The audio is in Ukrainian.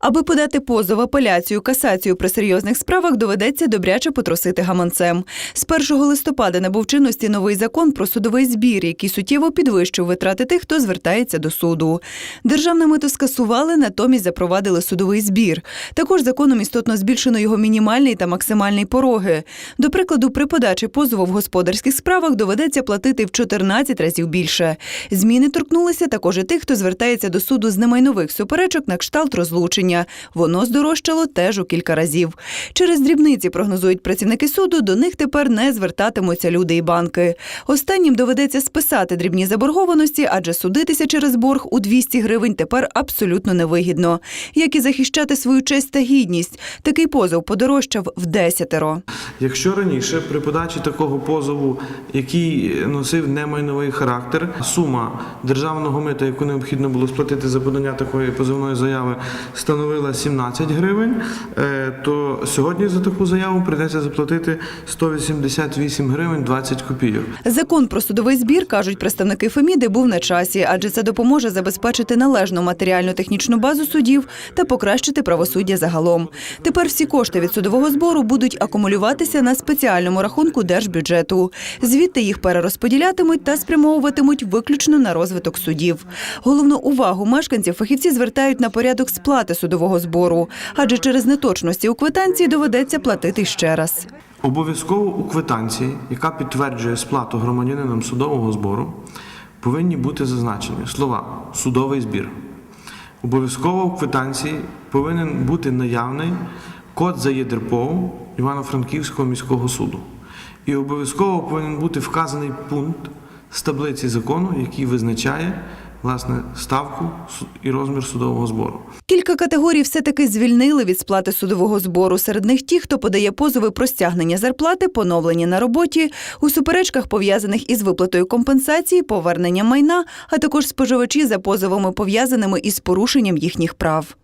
Аби подати позов, апеляцію, касацію при серйозних справах доведеться добряче потросити гаманцем. З 1 листопада набув чинності новий закон про судовий збір, який суттєво підвищив витрати тих, хто звертається до суду. Державне мито скасували, натомість запровадили судовий збір. Також законом істотно збільшено його мінімальний та максимальний пороги. До прикладу, при подачі позову в господарських справах доведеться платити в 14 разів більше. Зміни торкнулися також і тих, хто звертається до суду з немайнових суперечок на кшталт розлучення. Воно здорожчало теж у кілька разів. Через дрібниці прогнозують працівники суду. До них тепер не звертатимуться люди і банки. Останнім доведеться списати дрібні заборгованості, адже судитися через борг у 200 гривень тепер абсолютно невигідно. Як і захищати свою честь та гідність. Такий позов подорожчав в десятеро. Якщо раніше при подачі такого позову, який носив немайновий характер, сума державного мита, яку необхідно було сплатити за подання такої позовної заяви, становила 17 гривень, е, то сьогодні за таку заяву прийдеться заплатити 188 гривень 20 копійок. Закон про судовий збір, кажуть представники Феміди, був на часі, адже це допоможе забезпечити належну матеріально-технічну базу судів та покращити правосуддя загалом. Тепер всі кошти від судового збору будуть акумулюватися на спеціальному рахунку держбюджету. Звідти їх перерозподілятимуть та спрямовуватимуть виключно на розвиток судів. Головну увагу мешканців фахівці звертають на порядок сплати судового збору, адже через неточності у квитанції доведеться платити ще раз. Обов'язково у квитанції, яка підтверджує сплату громадянином судового збору, повинні бути зазначені слова судовий збір. Обов'язково у квитанції повинен бути наявний код за ЄДРПО Івано-Франківського міського суду. І обов'язково повинен бути вказаний пункт з таблиці закону, який визначає власне ставку і розмір судового збору. Кілька категорій все-таки звільнили від сплати судового збору. Серед них ті, хто подає позови про стягнення зарплати, поновлення на роботі, у суперечках пов'язаних із виплатою компенсації, повернення майна, а також споживачі за позовами пов'язаними із порушенням їхніх прав.